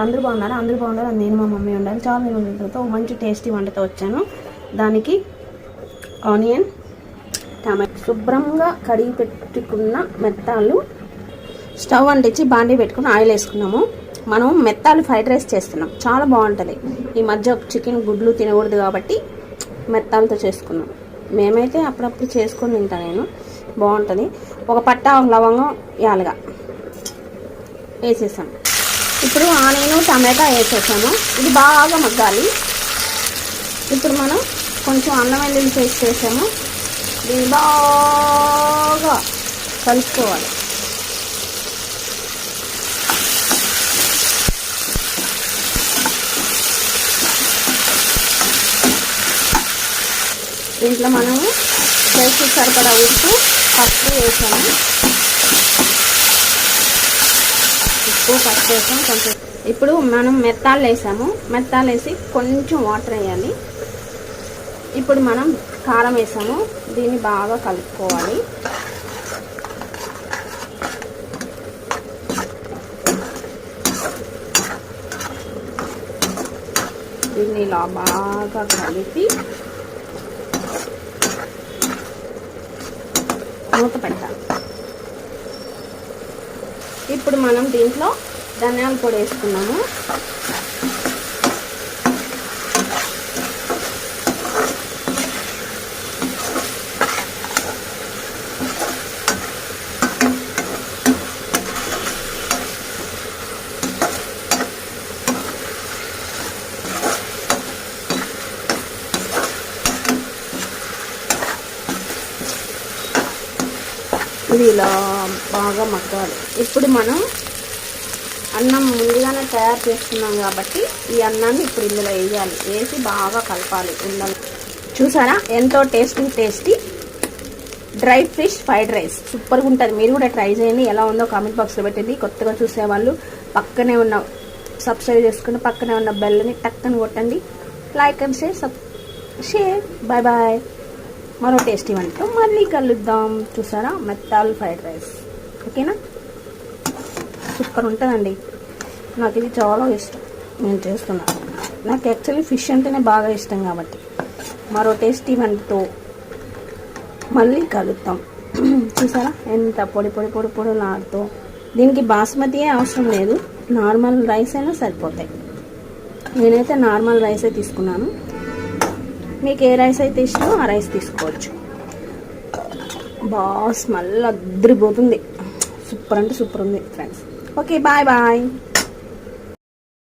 అందరూ బాగున్నారు? అందరూ బాగున్నారు? నేను మా మమ్మీ ఉండాలి. చాలా నేను వంటలతో మంచి టేస్టీ వంటతో వచ్చాను. దానికి ఆనియన్ టమాటో శుభ్రంగా కడిగి పెట్టుకున్న మెత్తాలు. స్టవ్ అంటించి బాండీ పెట్టుకుని ఆయిల్ వేసుకున్నాము. మనం మెత్తాలు ఫ్రైడ్ రైస్ చేస్తున్నాం. చాలా బాగుంటుంది. ఈ మధ్య చికెన్ గుడ్లు తినకూడదు కాబట్టి మెత్తాలతో చేసుకున్నాం. మేమైతే అప్పుడప్పుడు చేసుకొని తింటా నేను. బాగుంటుంది. ఒక పట్ట ఒక లవంగం యాలుగా వేసేసాం. ఇప్పుడు ఆనియన్ టమాటా వేసేసాము. ఇది బాగా మగ్గాలి. ఇప్పుడు మనం కొంచెం అన్నం వెల్లుల్లి పేస్ట్ వేసాము. దీన్ని బాగా కలుపుకోవాలి. దీంట్లో మనము చేసి సరిపడా ఉప్పు పసుపు వేసాము. ఉప్పు పసుపు వేసాం. కొంచెం ఇప్పుడు మనం మెత్తాలు వేసాము. మెత్తాలు వేసి కొంచెం వాటర్ వేయాలి. ఇప్పుడు మనం కారం వేసాము. దీన్ని బాగా కలుపుకోవాలి. దీన్ని ఇలా బాగా కలిపి మూత పెట్టాలి ఇప్పుడు మనం దీంట్లో ధనియాల పొడి వేసుకున్నాము. ఇది ఇలా బాగా మగ్గాలి. ఇప్పుడు మనం అన్నం ముందుగానే తయారు చేసుకున్నాం కాబట్టి ఈ అన్నాన్ని ఇప్పుడు ఇందులో వేయాలి. వేసి బాగా కలపాలి ఉండలు. చూసారా? ఎంతో tasty tasty dry fish fried rice. సూపర్గా ఉంటుంది. మీరు కూడా ట్రై చేయండి. ఎలా ఉందో కామెంట్ బాక్స్లో పెట్టండి. కొత్తగా చూసేవాళ్ళు పక్కనే ఉన్న సబ్స్క్రైబ్ చేసుకుని పక్కనే ఉన్న బెల్ని టక్కని కొట్టండి. Like and share sub share. Bye bye. మరో టేస్టీ వంటతో మళ్ళీ కలుద్దాం. చూసారా? మెత్తాల్ ఫ్రైడ్ రైస్. ఓకేనా? సూపర్ ఉంటుందండి. నాకు ఇది చాలా ఇష్టం. నేను చేస్తున్నాను. నాకు యాక్చువల్లీ ఫిష్ అంటేనే బాగా ఇష్టం కాబట్టి. మరో టేస్టీ వంటతో మళ్ళీ కలుద్దాం. చూసారా? ఎంత పొడి పొడి పొడి పొడి నాడుతో దీనికి బాస్మతియే అవసరం లేదు. నార్మల్ రైస్ అయినా సరిపోతాయి. నేనైతే నార్మల్ రైసే తీసుకున్నాను. మీకు ఏ రైస్ అయితే ఇష్టమో ఆ రైస్ తీసుకోవచ్చు. బాగా స్మెల్ అద్దరిపోతుంది సూపర్ అంటే సూపర్ ఉంది ఫ్రెండ్స్ ఓకే బాయ్ బాయ్